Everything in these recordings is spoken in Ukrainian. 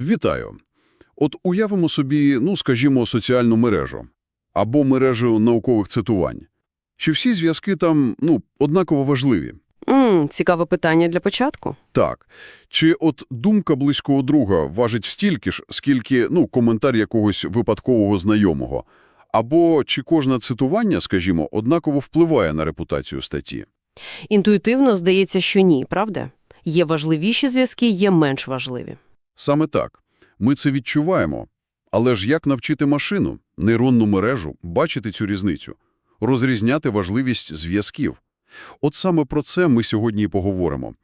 Вітаю. От уявимо собі, ну, скажімо, соціальну мережу або мережу наукових цитувань. Чи всі зв'язки там, ну, однаково важливі? М, цікаве питання для початку. Так. Чи от думка близького друга важить стільки ж, скільки, ну, коментар якогось випадкового знайомого? Або чи кожне цитування, скажімо, однаково впливає на репутацію статті? Інтуїтивно здається, що ні, правда? Є важливіші зв'язки, є менш важливі. Саме так. Ми це відчуваємо. Але ж як навчити машину, нейронну мережу, бачити цю різницю? Розрізняти важливість зв'язків? От саме про це ми сьогодні і поговоримо.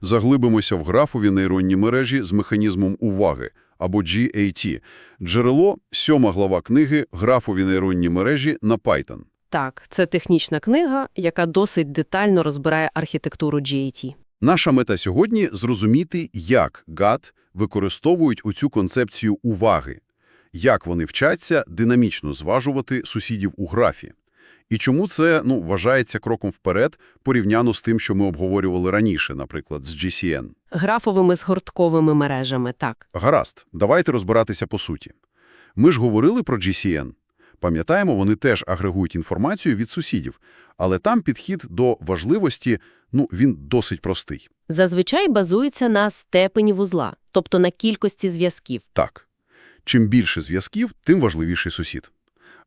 Заглибимося в графові нейронні мережі з механізмом уваги, або GAT. Джерело – сьома глава книги «Графові нейронні мережі» на Python. Так, це технічна книга, яка досить детально розбирає архітектуру GAT. Наша мета сьогодні – зрозуміти, як GAT використовують оцю концепцію уваги, як вони вчаться динамічно зважувати сусідів у графі. І чому це ну, вважається кроком вперед порівняно з тим, що ми обговорювали раніше, наприклад, з GCN. Графовими згортковими мережами, так. Гаразд, давайте розбиратися по суті. Ми ж говорили про GCN. Пам'ятаємо, вони теж агрегують інформацію від сусідів, але там підхід до важливості, ну, він досить простий. Зазвичай базується на степені вузла, тобто на кількості зв'язків. Так. Чим більше зв'язків, тим важливіший сусід.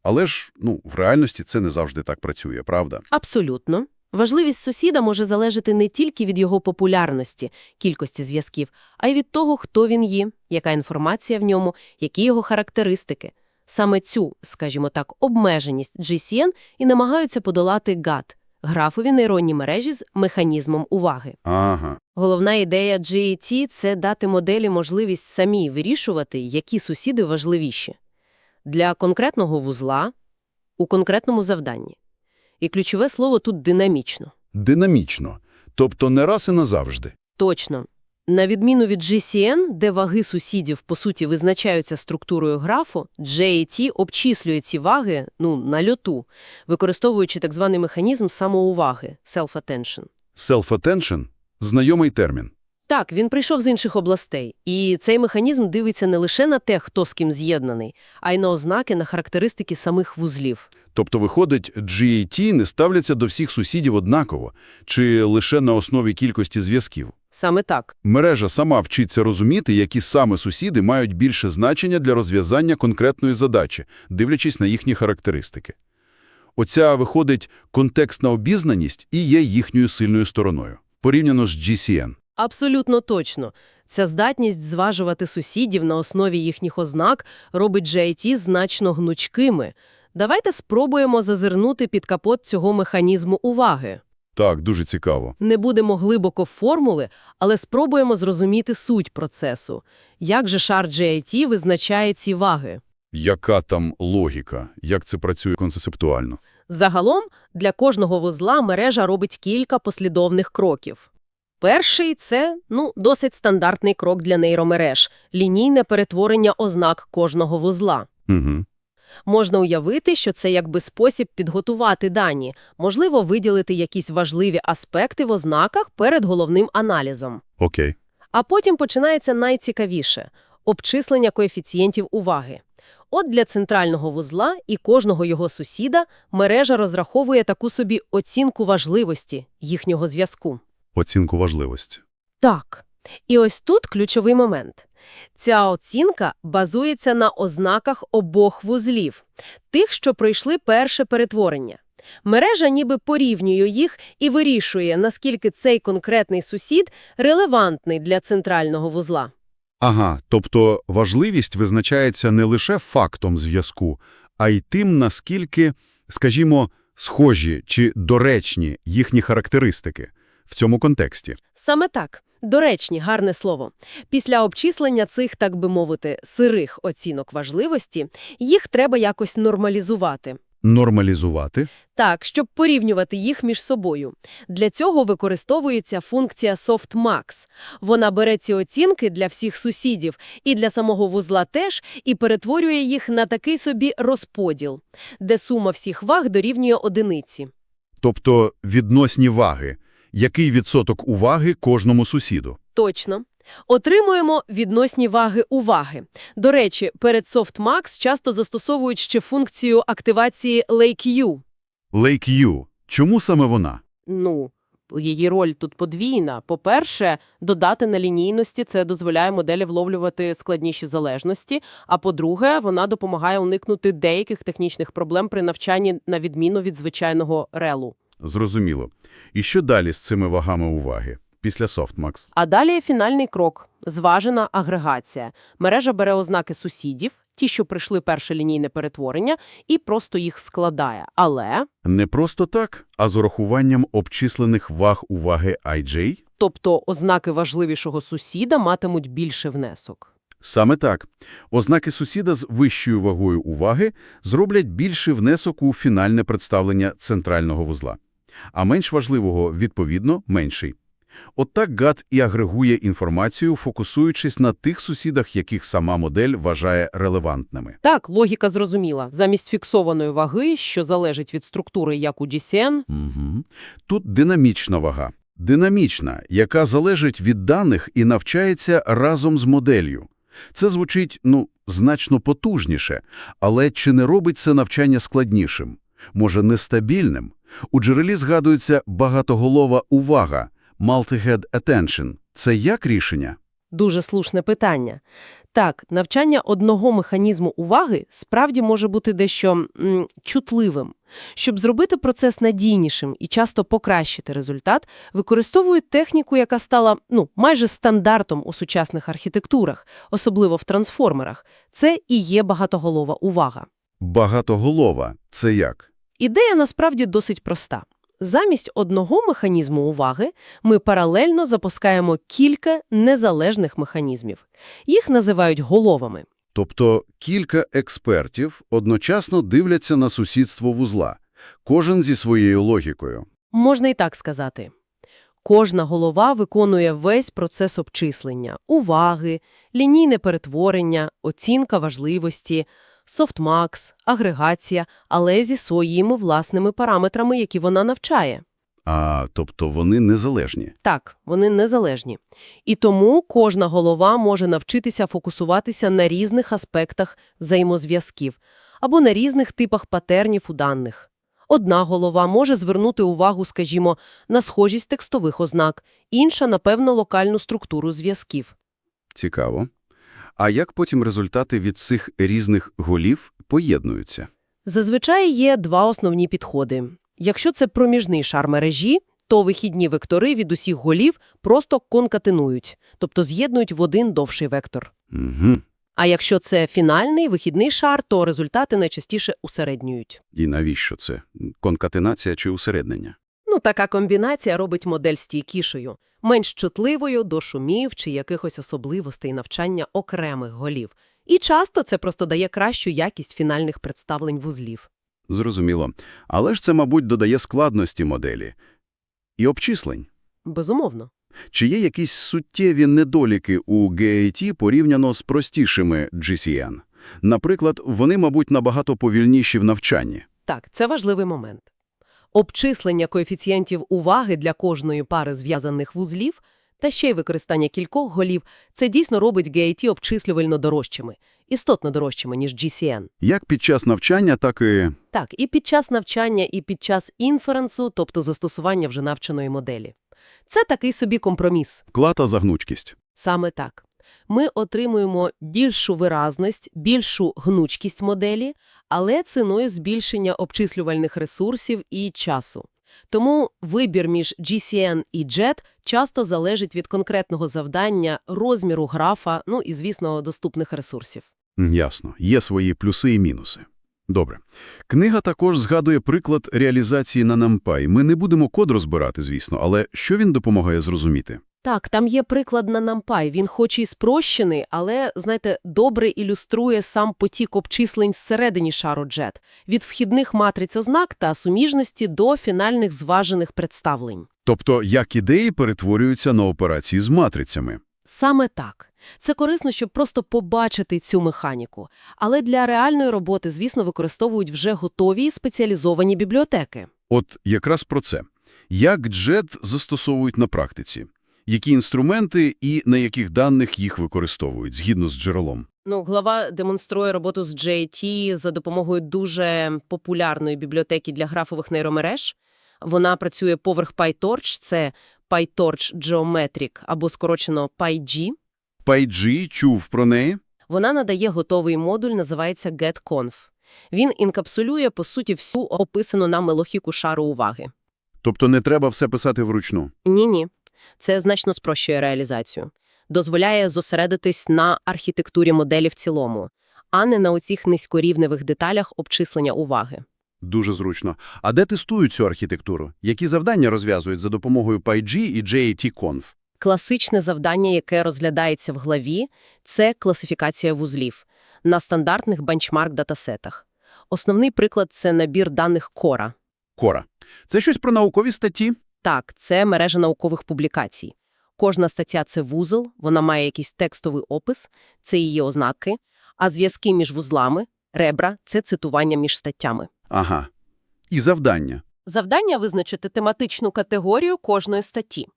Але ж, ну, в реальності це не завжди так працює, правда? Абсолютно. Важливість сусіда може залежати не тільки від його популярності, кількості зв'язків, а й від того, хто він є, яка інформація в ньому, які його характеристики. Саме цю, скажімо так, обмеженість GCN і намагаються подолати GAT – графові нейронні мережі з механізмом уваги. Ага. Головна ідея GAT – це дати моделі можливість самі вирішувати, які сусіди важливіші. Для конкретного вузла, у конкретному завданні. І ключове слово тут «динамічно». Динамічно, тобто не раз і назавжди. Точно. На відміну від GCN, де ваги сусідів, по суті, визначаються структурою графу, GAT обчислює ці ваги ну, на льоту, використовуючи так званий механізм самоуваги – self-attention. Self-attention – знайомий термін. Так, він прийшов з інших областей, і цей механізм дивиться не лише на те, хто з ким з'єднаний, а й на ознаки, на характеристики самих вузлів. Тобто, виходить, GAT не ставляться до всіх сусідів однаково, чи лише на основі кількості зв'язків. Саме так. Мережа сама вчиться розуміти, які саме сусіди мають більше значення для розв'язання конкретної задачі, дивлячись на їхні характеристики. Оця, виходить, контекстна обізнаність і є їхньою сильною стороною, порівняно з GCN. Абсолютно точно. Ця здатність зважувати сусідів на основі їхніх ознак робить GIT значно гнучкими. Давайте спробуємо зазирнути під капот цього механізму уваги. Так, дуже цікаво. Не будемо глибоко в формули, але спробуємо зрозуміти суть процесу. Як же шар GIT визначає ці ваги? Яка там логіка, як це працює концептуально? Загалом, для кожного вузла мережа робить кілька послідовних кроків. Перший – це, ну, досить стандартний крок для нейромереж – лінійне перетворення ознак кожного вузла. Угу. Можна уявити, що це якби спосіб підготувати дані, можливо, виділити якісь важливі аспекти в ознаках перед головним аналізом. Окей. А потім починається найцікавіше – обчислення коефіцієнтів уваги. От для центрального вузла і кожного його сусіда мережа розраховує таку собі оцінку важливості їхнього зв'язку. Оцінку важливості. Так. І ось тут ключовий момент. Ця оцінка базується на ознаках обох вузлів, тих, що пройшли перше перетворення. Мережа ніби порівнює їх і вирішує, наскільки цей конкретний сусід релевантний для центрального вузла. Ага, тобто важливість визначається не лише фактом зв'язку, а й тим, наскільки, скажімо, схожі чи доречні їхні характеристики в цьому контексті. Саме так. Доречні, гарне слово. Після обчислення цих, так би мовити, сирих оцінок важливості, їх треба якось нормалізувати. Нормалізувати. Так, щоб порівнювати їх між собою. Для цього використовується функція softmax. Вона бере ці оцінки для всіх сусідів і для самого вузла теж, і перетворює їх на такий собі розподіл, де сума всіх ваг дорівнює одиниці. Тобто відносні ваги. Який відсоток уваги кожному сусіду? Точно. Отримуємо відносні ваги уваги. До речі, перед SoftMax часто застосовують ще функцію активації Lake-U. Lake U. Чому саме вона? Ну, її роль тут подвійна. По-перше, додати на лінійності це дозволяє моделі вловлювати складніші залежності. А по-друге, вона допомагає уникнути деяких технічних проблем при навчанні на відміну від звичайного релу. Зрозуміло. І що далі з цими вагами уваги? Після SoftMax? А далі фінальний крок – зважена агрегація. Мережа бере ознаки сусідів, ті, що прийшли перше лінійне перетворення, і просто їх складає. Але, Не просто так, а з урахуванням обчислених ваг уваги IJ? тобто, ознаки важливішого сусіда матимуть більше внесок. Саме так. Ознаки сусіда з вищою вагою уваги зроблять більший внесок у фінальне представлення центрального вузла. А менш важливого, відповідно, менший. От так ГАТ і агрегує інформацію, фокусуючись на тих сусідах, яких сама модель вважає релевантними. Так, логіка зрозуміла. Замість фіксованої ваги, що залежить від структури, як у GCN, Угу. Тут динамічна вага. Динамічна, яка залежить від даних і навчається разом з моделлю. Це звучить, ну, значно потужніше, але чи не робить це навчання складнішим? Може, нестабільним? У джерелі згадується багатоголова увага, multi-head attention. Це як рішення? Дуже слушне питання. Так, навчання одного механізму уваги справді може бути дещо м, чутливим. Щоб зробити процес надійнішим і часто покращити результат, використовують техніку, яка стала ну, майже стандартом у сучасних архітектурах, особливо в трансформерах. Це і є багатоголова увага. Багатоголова – це як? Ідея насправді досить проста. Замість одного механізму уваги ми паралельно запускаємо кілька незалежних механізмів. Їх називають головами. Тобто кілька експертів одночасно дивляться на сусідство вузла, кожен зі своєю логікою. Можна і так сказати. Кожна голова виконує весь процес обчислення – уваги, лінійне перетворення, оцінка важливості, софтмакс, агрегація, але зі своїми власними параметрами, які вона навчає. А, тобто вони незалежні. Так, вони незалежні. І тому кожна голова може навчитися фокусуватися на різних аспектах взаємозв'язків або на різних типах патернів у даних. Одна голова може звернути увагу, скажімо, на схожість текстових ознак, інша – на певну локальну структуру зв'язків. Цікаво. А як потім результати від цих різних голів поєднуються? Зазвичай є два основні підходи. Якщо це проміжний шар мережі, то вихідні вектори від усіх голів просто конкатенують, тобто з'єднують в один довший вектор. Угу. А якщо це фінальний вихідний шар, то результати найчастіше усереднюють. І навіщо це? Конкатенація чи усереднення? Ну, така комбінація робить модель стійкішою, менш чутливою до шумів чи якихось особливостей навчання окремих голів. І часто це просто дає кращу якість фінальних представлень вузлів. Зрозуміло. Але ж це, мабуть, додає складності моделі. І обчислень. Безумовно. Чи є якісь суттєві недоліки у GAT порівняно з простішими GCN? Наприклад, вони, мабуть, набагато повільніші в навчанні. Так, це важливий момент. Обчислення коефіцієнтів уваги для кожної пари зв'язаних вузлів та ще й використання кількох голів – це дійсно робить GAT обчислювально дорожчими, істотно дорожчими, ніж GCN. Як під час навчання, так і... Так, і під час навчання, і під час інференсу, тобто застосування вже навченої моделі. Це такий собі компроміс. Клата за гнучкість. Саме так. Ми отримуємо більшу виразність, більшу гнучкість моделі, але ціною збільшення обчислювальних ресурсів і часу. Тому вибір між GCN і JET часто залежить від конкретного завдання, розміру графа, ну і, звісно, доступних ресурсів. Ясно. Є свої плюси і мінуси. Добре. Книга також згадує приклад реалізації на NumPy. Ми не будемо код розбирати, звісно, але що він допомагає зрозуміти? Так, там є приклад на NumPy. Він хоч і спрощений, але, знаєте, добре ілюструє сам потік обчислень зсередині шару JET, від вхідних матриць ознак та суміжності до фінальних зважених представлень. Тобто, як ідеї перетворюються на операції з матрицями. Саме так. Це корисно, щоб просто побачити цю механіку. Але для реальної роботи, звісно, використовують вже готові спеціалізовані бібліотеки. От якраз про це. Як JET застосовують на практиці? Які інструменти і на яких даних їх використовують, згідно з джерелом? Ну, глава демонструє роботу з JT за допомогою дуже популярної бібліотеки для графових нейромереж. Вона працює поверх PyTorch, це PyTorch Geometric або скорочено PyG. PyG чув про неї? Вона надає готовий модуль, називається GetConf. Він інкапсулює, по суті, всю описану нами логіку шару уваги. Тобто не треба все писати вручну? Ні-ні. Це значно спрощує реалізацію. Дозволяє зосередитись на архітектурі моделі в цілому, а не на оцих низькорівневих деталях обчислення уваги. Дуже зручно. А де тестують цю архітектуру? Які завдання розв'язують за допомогою PyG і JAT-Conf? Класичне завдання, яке розглядається в главі, це класифікація вузлів на стандартних бенчмарк-датасетах. Основний приклад – це набір даних Кора. Кора. Це щось про наукові статті? Так, це мережа наукових публікацій. Кожна стаття – це вузол, вона має якийсь текстовий опис, це її ознаки, а зв'язки між вузлами, ребра – це цитування між статтями. Ага. І завдання. Завдання – визначити тематичну категорію кожної статті,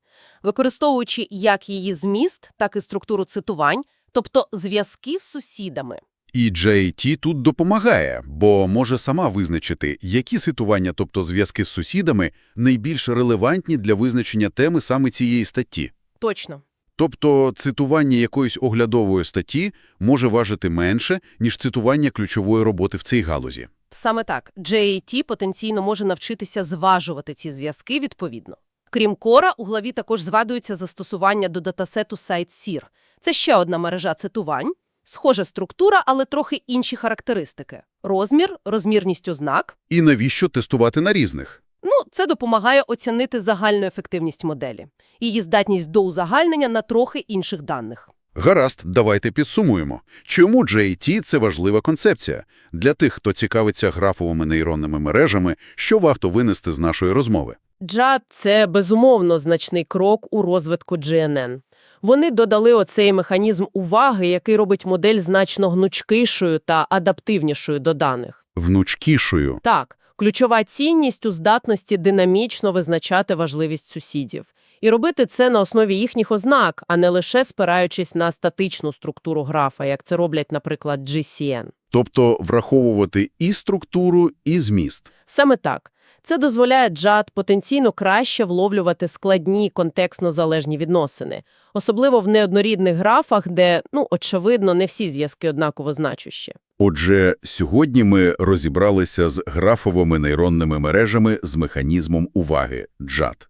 використовуючи як її зміст, так і структуру цитувань, тобто зв'язки з сусідами. І JAT тут допомагає, бо може сама визначити, які цитування, тобто зв'язки з сусідами, найбільш релевантні для визначення теми саме цієї статті. Точно. Тобто цитування якоїсь оглядової статті може важити менше, ніж цитування ключової роботи в цій галузі. Саме так. JAT потенційно може навчитися зважувати ці зв'язки відповідно. Крім Кора, у главі також згадується застосування до датасету SiteSeer. Це ще одна мережа цитувань. Схожа структура, але трохи інші характеристики. Розмір, розмірність ознак. І навіщо тестувати на різних? Ну, це допомагає оцінити загальну ефективність моделі, її здатність до узагальнення на трохи інших даних. Гаразд, давайте підсумуємо. Чому JAT – це важлива концепція? Для тих, хто цікавиться графовими нейронними мережами, що варто винести з нашої розмови? JAT – це безумовно значний крок у розвитку GNN. Вони додали оцей механізм уваги, який робить модель значно гнучкішою та адаптивнішою до даних. Внучкішою. Так, ключова цінність у здатності динамічно визначати важливість сусідів. І робити це на основі їхніх ознак, а не лише спираючись на статичну структуру графа, як це роблять, наприклад, GCN. Тобто враховувати і структуру, і зміст. Саме так. Це дозволяє джад потенційно краще вловлювати складні контекстно-залежні відносини, особливо в неоднорідних графах, де, ну, очевидно, не всі зв'язки однаково значущі. Отже, сьогодні ми розібралися з графовими нейронними мережами з механізмом уваги – JAT.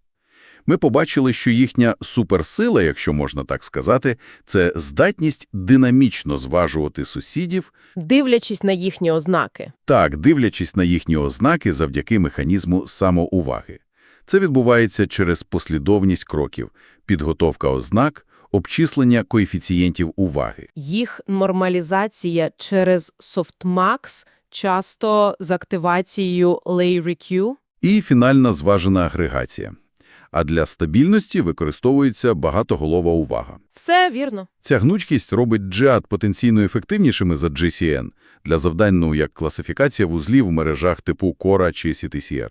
Ми побачили, що їхня суперсила, якщо можна так сказати, це здатність динамічно зважувати сусідів, Дивлячись на їхні ознаки. так, дивлячись на їхні ознаки завдяки механізму самоуваги. Це відбувається через послідовність кроків – підготовка ознак, обчислення коефіцієнтів уваги. Їх нормалізація через softmax, часто з активацією LayReQ. І фінальна зважена агрегація. А для стабільності використовується багатоголова увага. Все вірно. Ця гнучкість робить JAT потенційно ефективнішими за GCN для завдань, ну, як класифікація вузлів в мережах типу Cora чи CTCR,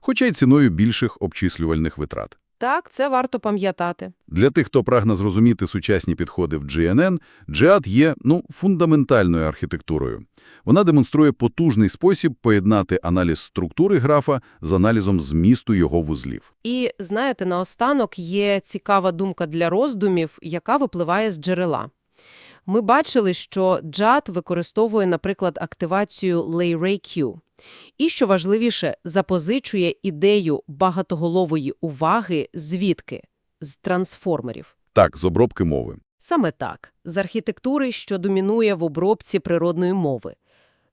хоча й ціною більших обчислювальних витрат. Так, це варто пам'ятати. Для тих, хто прагне зрозуміти сучасні підходи в GNN, JAT є, ну, фундаментальною архітектурою. Вона демонструє потужний спосіб поєднати аналіз структури графа з аналізом змісту його вузлів. І, знаєте, наостанок є цікава думка для роздумів, яка випливає з джерела. Ми бачили, що JAT використовує, наприклад, активацію LayRayQ. І, що важливіше, запозичує ідею багатоголової уваги звідки? З трансформерів. Так, з обробки мови. Саме так, з архітектури, що домінує в обробці природної мови.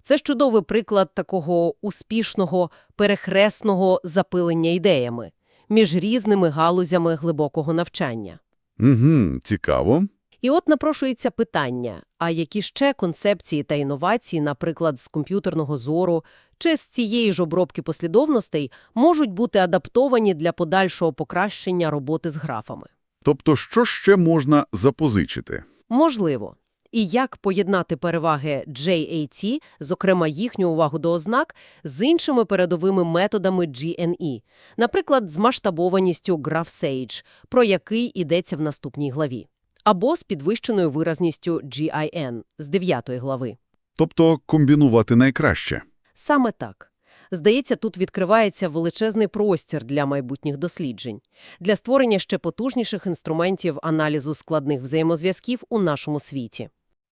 Це ж чудовий приклад такого успішного перехресного запилення ідеями між різними галузями глибокого навчання. Угу, цікаво. І от напрошується питання, а які ще концепції та інновації, наприклад, з комп'ютерного зору чи з цієї ж обробки послідовностей, можуть бути адаптовані для подальшого покращення роботи з графами? Тобто, що ще можна запозичити? Можливо. і як поєднати переваги JAT, зокрема їхню увагу до ознак, з іншими передовими методами GNE, наприклад, з масштабованістю GraphSage, про який йдеться в наступній главі, або з підвищеною виразністю GIN з 9 глави. Тобто комбінувати найкраще. Саме так. Здається, тут відкривається величезний простір для майбутніх досліджень, для створення ще потужніших інструментів аналізу складних взаємозв'язків у нашому світі.